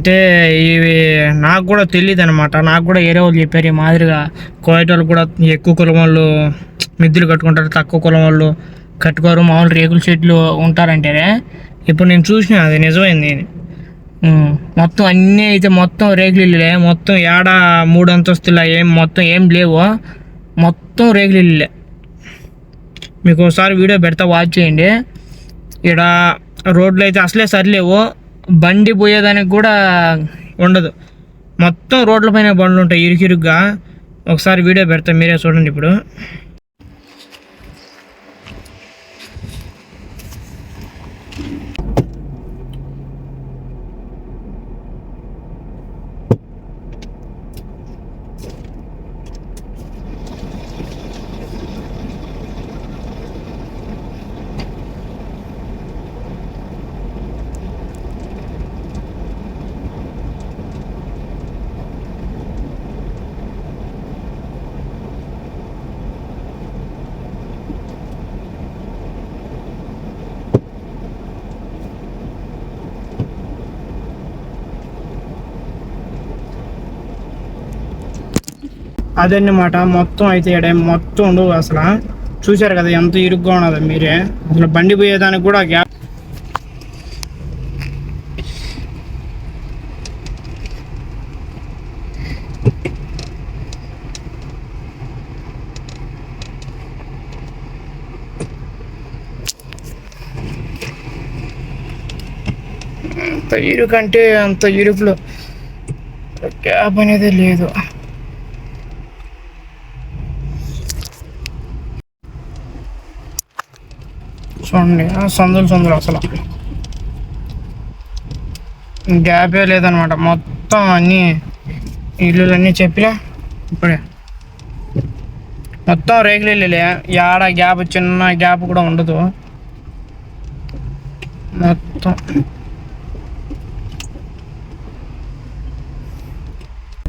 అంటే ఇవి నాకు కూడా తెలియదు అనమాట నాకు కూడా ఏరే వాళ్ళు చెప్పారు ఈ మాదిరిగా. కోయట వాళ్ళు కూడా ఎక్కువ కులం వాళ్ళు మిద్దులు కట్టుకుంటారు తక్కువ కులం వాళ్ళు కట్టుకోరు మామూలు రేకుల చెట్లు ఉంటారంటే ఇప్పుడు నేను చూసిన అది నిజమైంది. మొత్తం అన్నీ అయితే మొత్తం రేకులు ఇల్లులే. మొత్తం ఏడ మూడు అంతస్తుల ఏం మొత్తం ఏం లేవు. మొత్తం రేకులు ఇల్లులే. మీకు ఒకసారి వీడియో పెడతా వాచ్ చేయండి. ఇక్కడ రోడ్లు అయితే అసలే సరిలేవు. బండి పోయేదానికి కూడా ఉండదు. మొత్తం రోడ్ల పైన బండ్లు ఉంటాయి ఇరుకిరుగ్గా. ఒకసారి వీడియో పెడతా మీరే చూడండి ఇప్పుడు. అదన్నమాట. మొత్తం అయితే ఇక్కడ మొత్తం ఉండవు అసలు. చూశారు కదా ఎంత ఇరుగ్గా ఉన్నది మీరే. అసలు బండి పోయేదానికి కూడా గ్యాప్ అంత ఇరుకంటే అంత ఇరుకులో. గ్యాప్ అనేది లేదు. చూడండి. సందులు సందులు అసలు. గ్యాపే లేదనమాట. మొత్తం అన్నీ ఇల్లులన్నీ చెప్పిలే. ఇప్పుడే. మొత్తం రేకులు ఇల్లులే. యాడ గ్యాప్ చిన్న గ్యాప్ కూడా ఉండదు. మొత్తం.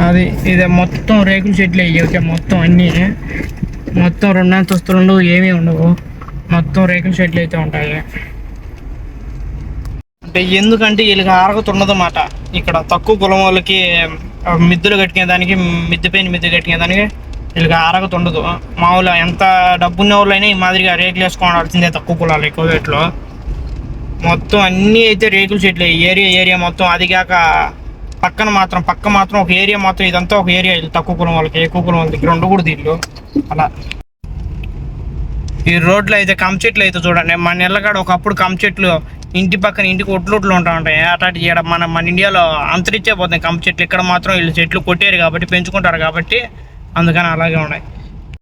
అది ఇది మొత్తం రేకుల చెట్లు అయ్యి మొత్తం అన్నీ. మొత్తం రెండు అంతస్తులు ఉండవు ఏమీ ఉండవు. మొత్తం రేకుల షెడ్లు అయితే ఉంటాయి. అంటే ఎందుకంటే వీళ్ళకి అరగతున్నదన్నమాట ఇక్కడ తక్కువ కులం వాళ్ళకి మిద్దులు కట్టుకునే దానికి మిద్దె పైన కట్టుకునే దానికి వీళ్ళకి అరగత ఉండదు మామూలుగా ఎంత డబ్బున్న వాళ్ళైనా ఈ మాదిరిగా రేకులు వేసుకోవాల్సిందే తక్కువ కులాలు ఎక్కువ రేట్లో. మొత్తం అన్నీ అయితే రేకుల షెడ్లు. ఏరియా ఏరియా మొత్తం అది కాక పక్కన మాత్రం పక్క మాత్రం ఒక ఏరియా మాత్రం ఇదంతా ఒక ఏరియా. తక్కువ కులం వాళ్ళకి ఎక్కువ కులం వాళ్ళకి రెండు ఉండకూడదు ఇల్లు అలా. ఈ రోడ్లు అయితే కమ్ చెట్లు అయితే చూడండి. మన నెల్లకాడ ఒకప్పుడు కమ్ చెట్లు ఇంటి పక్కన ఇంటికి ఒట్లొట్లు ఉంటా ఉంటాయి. అట్లాంటి ఈడ మన మన ఇండియాలో అంతరించే పోతుంది కమ్ చెట్లు. ఇక్కడ మాత్రం వీళ్ళు చెట్లు కొట్టారు కాబట్టి పెంచుకుంటారు కాబట్టి అందుకని అలాగే ఉన్నాయి.